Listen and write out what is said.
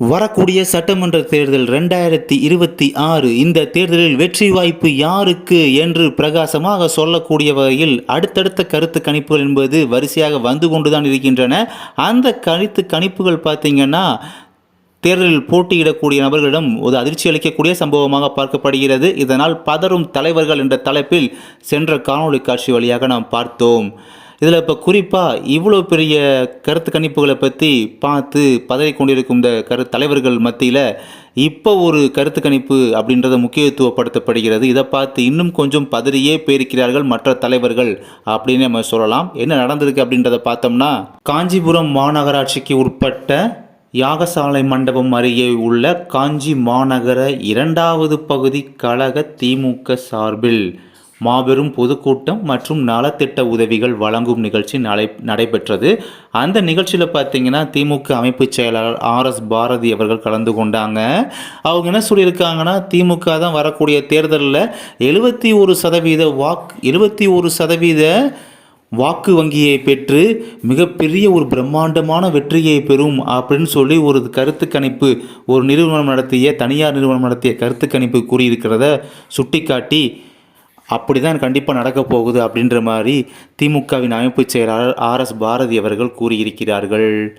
வரக்கூடிய சட்டமன்ற தேர்தல் ரெண்டாயிரத்தி இருபத்தி ஆறு இந்த தேர்தலில் வெற்றி வாய்ப்பு யாருக்கு என்று பிரகாசமாக சொல்லக்கூடிய வகையில் அடுத்தடுத்த கருத்து கணிப்புகள் என்பது வரிசையாக வந்து கொண்டுதான் இருக்கின்றன. அந்த கருத்து கணிப்புகள் பார்த்தீங்கன்னா தேர்தலில் போட்டியிடக்கூடிய நபர்களிடம் ஒரு அதிர்ச்சி அளிக்கக்கூடிய சம்பவமாக பார்க்கப்படுகிறது. இதனால் பதறும் தலைவர்கள் என்ற தலைப்பில் சென்ற காணொளி காட்சி வழியாக நாம் பார்த்தோம். இதில் இப்போ குறிப்பாக இவ்வளோ பெரிய கருத்து கணிப்புகளை பற்றி பார்த்து பதறி கொண்டிருக்கும் இந்த கரு தலைவர்கள் மத்தியில் இப்போ ஒரு கருத்து கணிப்பு அப்படின்றத முக்கியத்துவப்படுத்தப்படுகிறது. இதை பார்த்து இன்னும் கொஞ்சம் பதறியே போயிருக்கிறார்கள் மற்ற தலைவர்கள் அப்படின்னு நம்ம சொல்லலாம். என்ன நடந்திருக்கு அப்படின்றத பார்த்தோம்னா காஞ்சிபுரம் மாநகராட்சிக்கு உட்பட்ட யாகசாலை மண்டபம் அருகே உள்ள காஞ்சி மாநகர இரண்டாவது பகுதி கழக திமுக சார்பில் மாபெரும் பொதுக்கூட்டம் மற்றும் நலத்திட்ட உதவிகள் வழங்கும் நிகழ்ச்சி நடை நடைபெற்றது. அந்த நிகழ்ச்சியில் பார்த்தீங்கன்னா திமுக அமைப்பு செயலாளர் ஆர் எஸ் பாரதி அவர்கள் கலந்து கொண்டாங்க. அவங்க என்ன சொல்லியிருக்காங்கன்னா திமுக தான் வரக்கூடிய தேர்தலில் எழுபத்தி ஒரு சதவீத வாக் எழுபத்தி ஒரு சதவீத வாக்கு வங்கியை பெற்று மிகப்பெரிய ஒரு பிரம்மாண்டமான வெற்றியை பெறும் அப்படின்னு சொல்லி ஒரு கருத்து கணிப்பு ஒரு நிறுவனம் நடத்திய தனியார் நிறுவனம் நடத்திய கருத்து கணிப்பு கூறியிருக்கிறத சுட்டிக்காட்டி அப்படி தான் கண்டிப்பாக நடக்கப் போகுது அப்படின்ற மாதிரி திமுகவின் அமைப்புச் செயலாளர் ஆர் எஸ் பாரதி அவர்கள் கூறியிருக்கிறார்கள்.